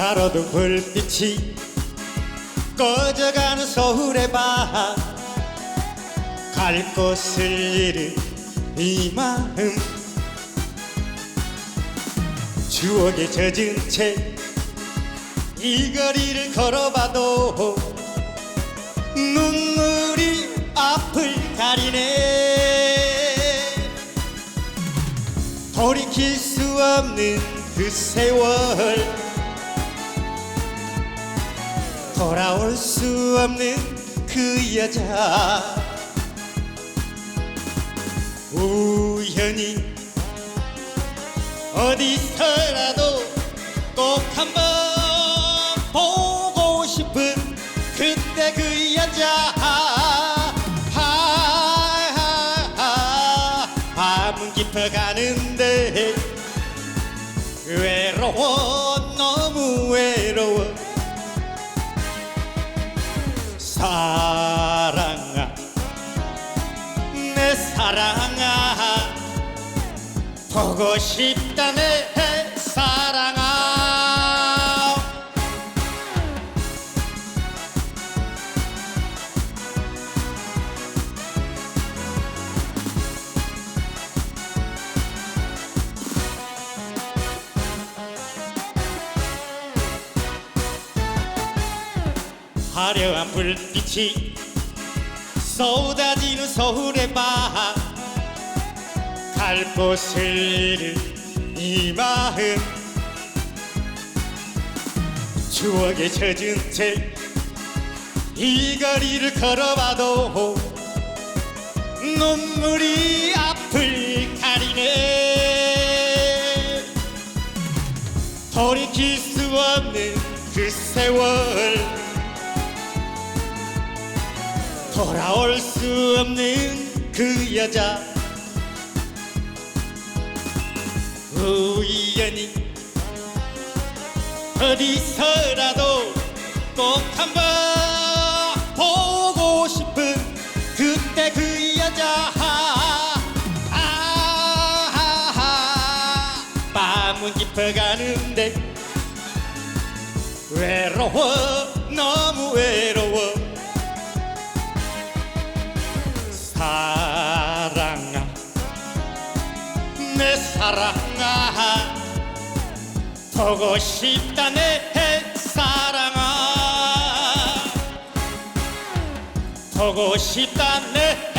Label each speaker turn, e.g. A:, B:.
A: 가로등 불빛이 꺼져가는 서울의 밤 갈 곳을 잃은 이 마음. 추억에 젖은 채 이 거리를 걸어봐도 눈물이 앞을 가리네. 돌이킬 수 없는 그 세월 돌아올 수 없는 그 여자. 우연히 어디서라도 꼭 한번 보고 싶은 그때 그 여자. 아, 밤은 깊어가는데 외로워 사랑아 내 사랑아 보고 싶다 내 화려한 불빛이 쏟아지는 서울의 밤 갈 곳을 잃은 이 마음. 추억에 젖은 채 이 거리를 걸어봐도 눈물이 앞을 가리네. 돌이킬 수 없는 그 세월 돌아올 수 없는 그 여자. 우연히 어디서라도 꼭 한번 보고 싶은 그때 그 여자. 아, 밤은 깊어가는데 외로워 너 사랑아. 보고 싶다 내 사랑아. 보고 싶다 내